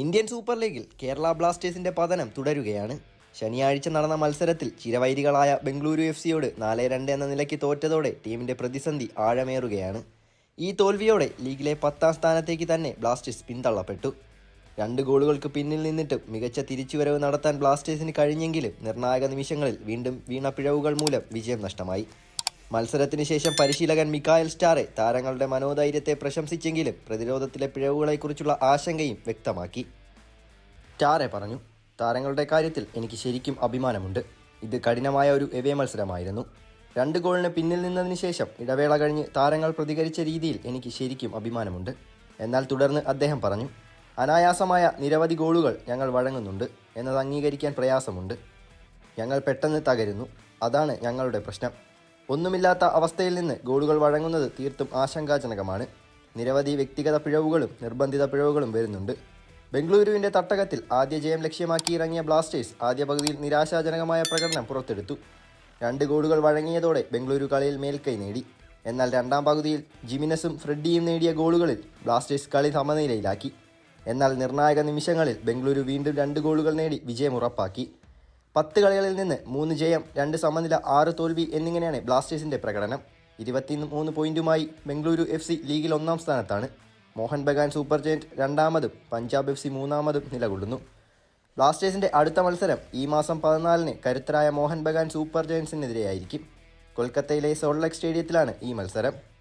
Indian super ലീഗിൽ കേരള ബ്ലാസ്റ്റേഴ്സിന്റെ പതനം തുടരുകയാണ്. ശനിയാഴ്ച നടന്ന മത്സരത്തിൽ ചിരവൈരികളായ ബംഗളൂരു എഫ് സിയോട് നാല് രണ്ട് എന്ന നിലയ്ക്ക് തോറ്റതോടെ ടീമിന്റെ പ്രതിസന്ധി ആഴമേറുകയാണ്. ഈ തോൽവിയോടെ ലീഗിലെ പത്താം സ്ഥാനത്തേക്ക് തന്നെ ബ്ലാസ്റ്റേഴ്സ് പിന്തള്ളപ്പെട്ടു. രണ്ട് ഗോളുകൾക്ക് പിന്നിൽ നിന്നിട്ടും മികച്ച തിരിച്ചുവരവ് നടത്താൻ ബ്ലാസ്റ്റേഴ്സിന് കഴിഞ്ഞെങ്കിലും നിർണായക നിമിഷങ്ങളിൽ വീണ്ടും വീണ പിഴവുകൾ മൂലം വിജയം നഷ്ടമായി. മത്സരത്തിന് ശേഷം പരിശീലകൻ മിക്കായൽ സ്റ്റാറെ താരങ്ങളുടെ മനോധൈര്യത്തെ പ്രശംസിച്ചെങ്കിലും പ്രതിരോധത്തിലെ പിഴവുകളെക്കുറിച്ചുള്ള ആശങ്കയും വ്യക്തമാക്കി. സ്റ്റാറെ പറഞ്ഞു താരങ്ങളുടെ കാര്യത്തിൽ എനിക്ക് ശരിക്കും അഭിമാനമുണ്ട്. ഇത് കഠിനമായ ഒരു എവേ മത്സരമായിരുന്നു. രണ്ട് ഗോളിന് പിന്നിൽ നിന്നതിന് ശേഷം ഇടവേള കഴിഞ്ഞ് താരങ്ങൾ പ്രതികരിച്ച രീതിയിൽ എനിക്ക് ശരിക്കും അഭിമാനമുണ്ട്. എന്നാൽ തുടർന്ന് അദ്ദേഹം പറഞ്ഞു അനായാസമായ നിരവധി ഗോളുകൾ ഞങ്ങൾ വഴങ്ങുന്നുണ്ട്. എന്നത് അംഗീകരിക്കാൻ പ്രയാസമുണ്ട്. ഞങ്ങൾ പെട്ടെന്ന് തകരുന്നു. അതാണ് ഞങ്ങളുടെ പ്രശ്നം. ഒന്നുമില്ലാത്ത അവസ്ഥയിൽ നിന്ന് ഗോളുകൾ വഴങ്ങുന്നത് തീർത്തും ആശങ്കാജനകമാണ്. നിരവധി വ്യക്തിഗത പിഴവുകളും നിർബന്ധിത പിഴവുകളും വരുന്നുണ്ട്. ബംഗളൂരുവിന്റെ തട്ടകത്തിൽ ആദ്യ ജയം ലക്ഷ്യമാക്കി ഇറങ്ങിയ ബ്ലാസ്റ്റേഴ്സ് ആദ്യ പകുതിയിൽ നിരാശാജനകമായ പ്രകടനം പുറത്തെടുത്തു. രണ്ട് ഗോളുകൾ വഴങ്ങിയതോടെ ബംഗളൂരു കളിയിൽ മേൽക്കൈ നേടി. എന്നാൽ രണ്ടാം പകുതിയിൽ ജിമിനസും ഫ്രെഡിയും നേടിയ ഗോളുകളിൽ ബ്ലാസ്റ്റേഴ്സ് കളി സമനിലയിലാക്കി. എന്നാൽ നിർണായക നിമിഷങ്ങളിൽ ബംഗളൂരു വീണ്ടും രണ്ട് ഗോളുകൾ നേടി വിജയം ഉറപ്പാക്കി. പത്ത് കളികളിൽ നിന്ന് മൂന്ന് ജയം രണ്ട് സമനില ആറ് തോൽവി എന്നിങ്ങനെയാണ് ബ്ലാസ്റ്റേഴ്സിന്റെ പ്രകടനം. ഇരുപത്തി മൂന്ന് പോയിന്റുമായി ബംഗളൂരു എഫ് സി ലീഗിൽ ഒന്നാം സ്ഥാനത്താണ്. മോഹൻ ബഗാൻ സൂപ്പർ ജയന്റ് രണ്ടാമതും പഞ്ചാബ് എഫ് സി മൂന്നാമതും നിലകൊള്ളുന്നു. ബ്ലാസ്റ്റേഴ്സിന്റെ അടുത്ത മത്സരം ഈ മാസം പതിനാലിന് കരുത്തരായ മോഹൻ ബഗാൻ സൂപ്പർ ജയൻസിനെതിരെയായിരിക്കും. കൊൽക്കത്തയിലെ സോൾലെക് സ്റ്റേഡിയത്തിലാണ് ഈ മത്സരം.